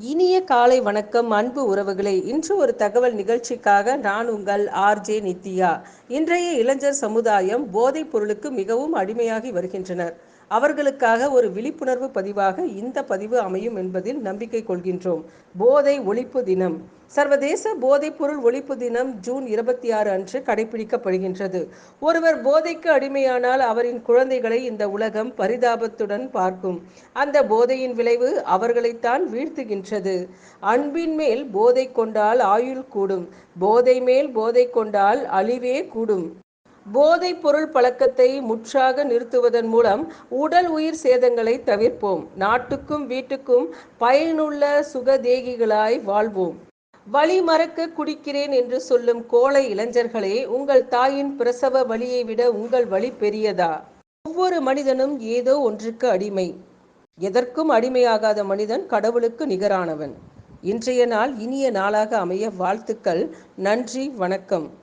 இனிய காலை வணக்கம் அன்பு உறவுகளே. இன்று ஒரு தகவல் நிகழ்ச்சிக்காக நான் உங்கள் ஆர்ஜே நித்யா. இன்றைய இளைஞர் சமுதாயம் போதைப் பொருளுக்கு மிகவும் அடிமையாகி வருகின்றனர். அவர்களுக்காக ஒரு விழிப்புணர்வு பதிவாக இந்த பதிவு அமையும் என்பதில் நம்பிக்கை கொள்கின்றோம். போதை ஒழிப்பு தினம். சர்வதேச போதைப் பொருள் ஒழிப்பு தினம் ஜூன் இருபத்தி ஆறு அன்று கடைபிடிக்கப்படுகின்றது. ஒருவர் போதைக்கு அடிமையானால் அவரின் குழந்தைகளை இந்த உலகம் பரிதாபத்துடன் பார்க்கும். அந்த போதையின் விளைவு அவர்களைத்தான் வீழ்த்துகின்றது. அன்பின் மேல் போதை கொண்டால் ஆயுள் கூடும். போதை மேல் போதை கொண்டால் அழிவே கூடும். போதைப் பொருள் பழக்கத்தை முற்றாக நிறுத்துவதன் மூலம் உடல் உயிர் சேதங்களை தவிர்ப்போம். நாட்டுக்கும் வீட்டுக்கும் பயனுள்ள சுகதேகிகளாய் வாழ்வோம். வழி மறக்க குடிக்கிறேன் என்று சொல்லும் கோழை இளைஞர்களே உங்கள் தாயின் பிரசவ வழியை விட உங்கள் வழி பெரியதா? ஒவ்வொரு மனிதனும் ஏதோ ஒன்றுக்கு அடிமை. எதற்கும் அடிமையாகாத மனிதன் கடவுளுக்கு நிகரானவன். இன்றைய நாள் இனிய நாளாக அமைய வாழ்த்துக்கள். நன்றி வணக்கம்.